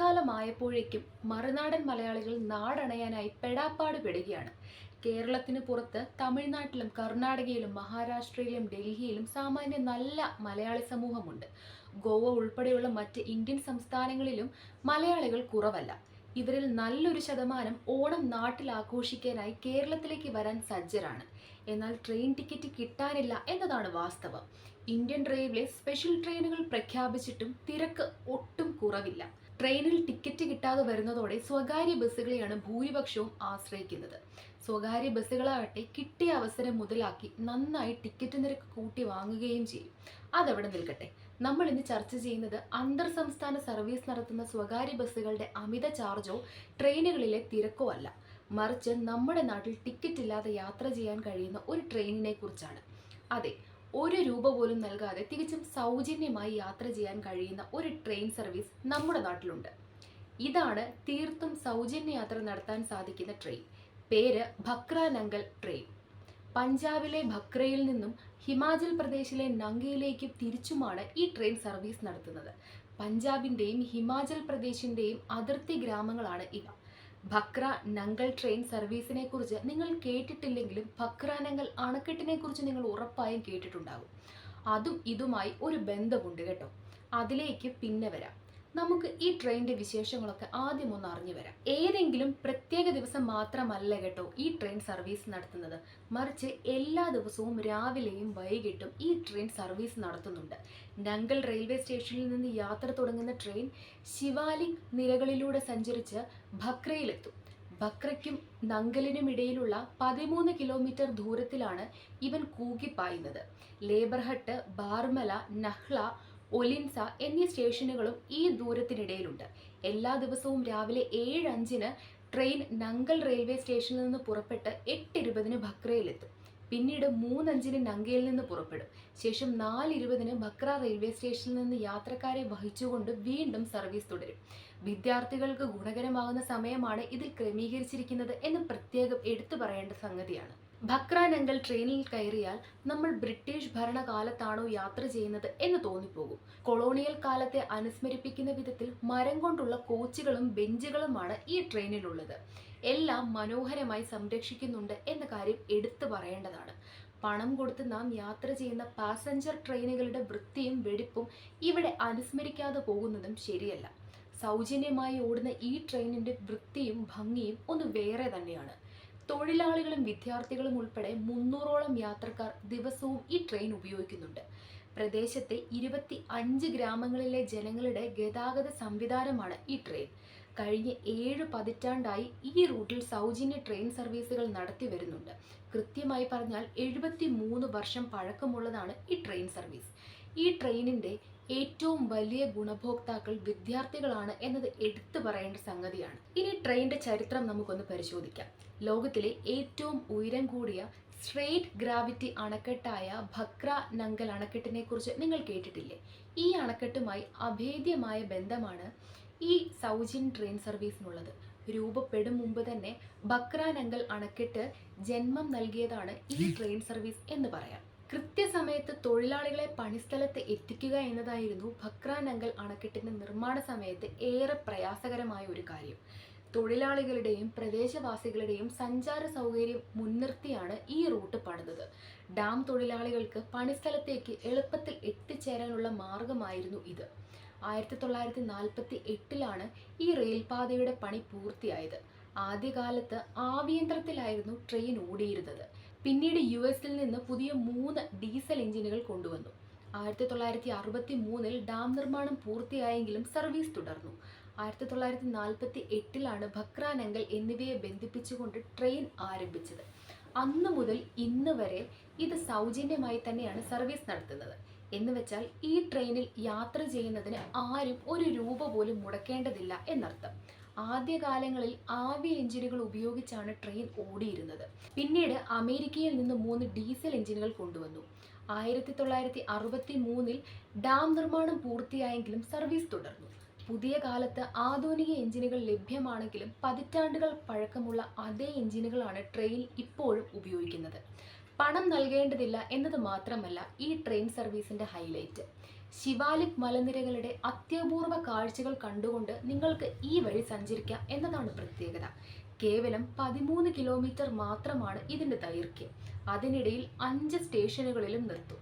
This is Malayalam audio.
മഴക്കാലമായപ്പോഴേക്കും മറുനാടൻ മലയാളികൾ നാടണയാനായി പെടാപ്പാട് പെടുകയാണ്. കേരളത്തിന് പുറത്ത് തമിഴ്നാട്ടിലും കർണാടകയിലും മഹാരാഷ്ട്രയിലും ഡൽഹിയിലും സാമാന്യ നല്ല മലയാളി സമൂഹമുണ്ട്. ഗോവ ഉൾപ്പെടെയുള്ള മറ്റ് ഇന്ത്യൻ സംസ്ഥാനങ്ങളിലും മലയാളികൾ കുറവല്ല. ഇവരിൽ നല്ലൊരു ശതമാനം ഓണം നാട്ടിൽ ആഘോഷിക്കാനായി കേരളത്തിലേക്ക് വരാൻ സജ്ജരാണ്. എന്നാൽ ട്രെയിൻ ടിക്കറ്റ് കിട്ടാനില്ല എന്നതാണ് വാസ്തവം. ഇന്ത്യൻ റെയിൽവേ സ്പെഷ്യൽ ട്രെയിനുകൾ പ്രഖ്യാപിച്ചിട്ടും തിരക്ക് ഒട്ടും കുറവില്ല. ട്രെയിനിൽ ടിക്കറ്റ് കിട്ടാതെ വരുന്നതോടെ സ്വകാര്യ ബസ്സുകളെയാണ് ഭൂരിപക്ഷവും ആശ്രയിക്കുന്നത്. സ്വകാര്യ ബസ്സുകളാകട്ടെ കിട്ടിയ അവസരം മുതലാക്കി നന്നായി ടിക്കറ്റ് നിരക്ക് കൂട്ടി വാങ്ങുകയും ചെയ്യും. അതവിടെ നിൽക്കട്ടെ. നമ്മൾ ഇന്ന് ചർച്ച ചെയ്യുന്നത് അന്തർ സംസ്ഥാന സർവീസ് നടത്തുന്ന സ്വകാര്യ ബസ്സുകളുടെ അമിത ചാർജോ ട്രെയിനുകളിലെ തിരക്കോ അല്ല. മറിച്ച് നമ്മുടെ നാട്ടിൽ ടിക്കറ്റ് ഇല്ലാതെ യാത്ര ചെയ്യാൻ കഴിയുന്ന ഒരു ട്രെയിനിനെ കുറിച്ചാണ്. അതെ ഒരു രൂപ പോലും നൽകാതെ തികച്ചും സൗജന്യമായി യാത്ര ചെയ്യാൻ കഴിയുന്ന ഒരു ട്രെയിൻ സർവീസ് നമ്മുടെ നാട്ടിലുണ്ട്. ഇതാണ് തീർത്തും സൗജന്യ യാത്ര നടത്താൻ സാധിക്കുന്ന ട്രെയിൻ. പേര് ഭക്രാനങ്കൽ ട്രെയിൻ. പഞ്ചാബിലെ ഭക്രയിൽ നിന്നും ഹിമാചൽ പ്രദേശിലെ നങ്കയിലേക്ക് തിരിച്ചുമാണ് ഈ ട്രെയിൻ സർവീസ് നടത്തുന്നത്. പഞ്ചാബിന്റെയും ഹിമാചൽ പ്രദേശിന്റെയും അതിർത്തി ഗ്രാമങ്ങളാണ് ഇവ. ഭക്ര നങ്കൽ ട്രെയിൻ സർവീസിനെ കുറിച്ച് നിങ്ങൾ കേട്ടിട്ടില്ലെങ്കിലും ഭക്ര നങ്കൽ അണക്കെട്ടിനെ കുറിച്ച് നിങ്ങൾ ഉറപ്പായും കേട്ടിട്ടുണ്ടാകും. അതും ഇതുമായി ഒരു ബന്ധമുണ്ട് കേട്ടോ. അതിലേക്ക് പിന്നെ വരാം. നമുക്ക് ഈ ട്രെയിനിന്റെ വിശേഷങ്ങളൊക്കെ ആദ്യം ഒന്ന് അറിഞ്ഞു വരാം. ഏതെങ്കിലും പ്രത്യേക ദിവസം മാത്രമല്ല കേട്ടോ ഈ ട്രെയിൻ സർവീസ് നടത്തുന്നത്. മറിച്ച് എല്ലാ ദിവസവും രാവിലെയും വൈകിട്ടും ഈ ട്രെയിൻ സർവീസ് നടത്തുന്നുണ്ട്. നങ്കൽ റെയിൽവേ സ്റ്റേഷനിൽ നിന്ന് യാത്ര തുടങ്ങുന്ന ട്രെയിൻ ശിവാലിക് നിരകളിലൂടെ സഞ്ചരിച്ച് ഭക്രയിലെത്തും. ഭക്രയ്ക്കും നങ്കലിനും ഇടയിലുള്ള പതിമൂന്ന് കിലോമീറ്റർ ദൂരത്തിലാണ് ഇവൻ കൂകിപ്പായുന്നത് ലേബർഹട്ട് ബാർമല നഹ്ള ഒലിൻസ എന്നീ സ്റ്റേഷനുകളും ഈ ദൂരത്തിനിടയിലുണ്ട്. എല്ലാ ദിവസവും രാവിലെ ഏഴ് അഞ്ചിന് ട്രെയിൻ നങ്കൽ റെയിൽവേ സ്റ്റേഷനിൽ നിന്ന് പുറപ്പെട്ട് എട്ട് ഇരുപതിന് ഭക്രയിലെത്തും പിന്നീട് മൂന്നഞ്ചിന് നങ്കയിൽ നിന്ന് പുറപ്പെടും. ശേഷം നാല് ഇരുപതിന് ഭക്ര റെയിൽവേ സ്റ്റേഷനിൽ നിന്ന് യാത്രക്കാരെ വഹിച്ചുകൊണ്ട് വീണ്ടും സർവീസ് തുടരും. വിദ്യാർത്ഥികൾക്ക് ഗുണകരമാകുന്ന സമയമാണ് ഇതിൽ ക്രമീകരിച്ചിരിക്കുന്നത് എന്ന് പ്രത്യേകം എടുത്തു പറയേണ്ട സംഗതിയാണ്. ഭക്ര നങ്കൽ ട്രെയിനിൽ കയറിയാൽ നമ്മൾ ബ്രിട്ടീഷ് ഭരണകാലത്താണോ യാത്ര ചെയ്യുന്നത് എന്ന് തോന്നിപ്പോകും. കൊളോണിയൽ കാലത്തെ അനുസ്മരിപ്പിക്കുന്ന വിധത്തിൽ മരം കൊണ്ടുള്ള കോച്ചുകളും ബെഞ്ചുകളുമാണ് ഈ ട്രെയിനിലുള്ളത് എല്ലാം മനോഹരമായി സംരക്ഷിക്കുന്നുണ്ട് എന്ന കാര്യം എടുത്തു പറയേണ്ടതാണ്. പണം കൊടുത്ത് നാം യാത്ര ചെയ്യുന്ന പാസഞ്ചർ ട്രെയിനുകളുടെ വൃത്തിയും വെടിപ്പും ഇവിടെ അനുസ്മരിക്കാതെ പോകുന്നതും ശരിയല്ല. സൗജന്യമായി ഓടുന്ന ഈ ട്രെയിനിന്റെ വൃത്തിയും ഭംഗിയും ഒന്ന് വേറെ തന്നെയാണ്. തൊഴിലാളികളും വിദ്യാർത്ഥികളും ഉൾപ്പെടെ മുന്നൂറോളം യാത്രക്കാർ ദിവസവും ഈ ട്രെയിൻ ഉപയോഗിക്കുന്നുണ്ട്. പ്രദേശത്തെ ഇരുപത്തി അഞ്ച് ഗ്രാമങ്ങളിലെ ജനങ്ങളുടെ ഗതാഗത സംവിധാനമാണ് ഈ ട്രെയിൻ. കഴിഞ്ഞ ഏഴ് പതിറ്റാണ്ടായി ഈ റൂട്ടിൽ സൗജന്യ ട്രെയിൻ സർവീസുകൾ നടത്തി വരുന്നുണ്ട്. കൃത്യമായി പറഞ്ഞാൽ എഴുപത്തി മൂന്ന് വർഷം പഴക്കമുള്ളതാണ് ഈ ട്രെയിൻ സർവീസ്. ഈ ട്രെയിനിന്റെ ഏറ്റവും വലിയ ഗുണഭോക്താക്കൾ വിദ്യാർത്ഥികളാണ് എന്നത് എടുത്തു പറയേണ്ട സംഗതിയാണ്. ഇനി ട്രെയിനിന്റെ ചരിത്രം നമുക്കൊന്ന് പരിശോധിക്കാം. ലോകത്തിലെ ഏറ്റവും ഉയരം കൂടിയ സ്ട്രേറ്റ് ഗ്രാവിറ്റി അണക്കെട്ടായ ഭക്ര നങ്കൽ അണക്കെട്ടിനെ കുറിച്ച് നിങ്ങൾ കേട്ടിട്ടില്ലേ? ഈ അണക്കെട്ടുമായി അഭേദ്യമായ ബന്ധമാണ് ഈ സൗജന്യ ട്രെയിൻ സർവീസിനുള്ളത്. രൂപപ്പെടും മുമ്പ് തന്നെ ഭക്ര നങ്കൽ അണക്കെട്ട് ജന്മം നൽകിയതാണ് ഈ ട്രെയിൻ സർവീസ് എന്ന് പറയാം. കൃത്യസമയത്ത് തൊഴിലാളികളെ പണിസ്ഥലത്ത് എത്തിക്കുക എന്നതായിരുന്നു ഭക്രാനങ്കൽ അണക്കെട്ടിന്റെ നിർമ്മാണ സമയത്ത് ഏറെ പ്രയാസകരമായ ഒരു കാര്യം. തൊഴിലാളികളുടെയും പ്രദേശവാസികളുടെയും സഞ്ചാര സൗകര്യം മുൻനിർത്തിയാണ് ഈ റൂട്ട് പണിതത്. ഡാം തൊഴിലാളികൾക്ക് പണിസ്ഥലത്തേക്ക് എളുപ്പത്തിൽ എത്തിച്ചേരാനുള്ള മാർഗമായിരുന്നു ഇത്. ആയിരത്തി തൊള്ളായിരത്തി നാൽപ്പത്തി എട്ടിലാണ് ഈ റെയിൽപാതയുടെ പണി പൂർത്തിയായത്. ആദ്യകാലത്ത് ആഭ്യന്തരത്തിലായിരുന്നു ട്രെയിൻ ഓടിയിരുന്നത്. പിന്നീട് യു എസിൽ നിന്ന് പുതിയ മൂന്ന് ഡീസൽ എഞ്ചിനുകൾ കൊണ്ടുവന്നു. ആയിരത്തി തൊള്ളായിരത്തി അറുപത്തി മൂന്നിൽ ഡാം നിർമ്മാണം പൂർത്തിയായെങ്കിലും സർവീസ് തുടർന്നു. ആയിരത്തി തൊള്ളായിരത്തി നാൽപ്പത്തി എട്ടിലാണ് ഭക്രാനങ്കൽ എന്നിവയെ ബന്ധിപ്പിച്ചുകൊണ്ട് ട്രെയിൻ ആരംഭിച്ചത്. അന്ന് മുതൽ ഇന്ന് വരെ ഇത് സൗജന്യമായി തന്നെയാണ് സർവീസ് നടത്തുന്നത്. എന്ന് വെച്ചാൽ ഈ ട്രെയിനിൽ യാത്ര ചെയ്യുന്നതിന് ആരും ഒരു രൂപ പോലും മുടക്കേണ്ടതില്ല എന്നർത്ഥം. ആദ്യകാലങ്ങളിൽ ആവി എഞ്ചിനുകൾ ഉപയോഗിച്ചാണ് ട്രെയിൻ ഓടിയിരുന്നത്. പിന്നീട് അമേരിക്കയിൽ നിന്ന് മൂന്ന് ഡീസൽ എഞ്ചിനുകൾ കൊണ്ടുവന്നു. ആയിരത്തി തൊള്ളായിരത്തി അറുപത്തി മൂന്നിൽ ഡാം നിർമ്മാണം പൂർത്തിയായെങ്കിലും സർവീസ് തുടർന്നു. പുതിയ കാലത്ത് ആധുനിക എഞ്ചിനുകൾ ലഭ്യമാണെങ്കിലും പതിറ്റാണ്ടുകൾ പഴക്കമുള്ള അതേ എഞ്ചിനുകളാണ് ട്രെയിൻ ഇപ്പോഴും ഉപയോഗിക്കുന്നത്. പണം നൽകേണ്ടതില്ല എന്നത് മാത്രമല്ല ഈ ട്രെയിൻ സർവീസിന്റെ ഹൈലൈറ്റ്. ശിവാലിക് മലനിരകളുടെ അത്യപൂർവ കാഴ്ചകൾ കണ്ടുകൊണ്ട് നിങ്ങൾക്ക് ഈ വഴി സഞ്ചരിക്കാം എന്നതാണ് പ്രത്യേകത. കേവലം പതിമൂന്ന് കിലോമീറ്റർ മാത്രമാണ് ഇതിന്റെ ദൈർഘ്യം. അതിനിടയിൽ അഞ്ച് സ്റ്റേഷനുകളിലും നിർത്തും.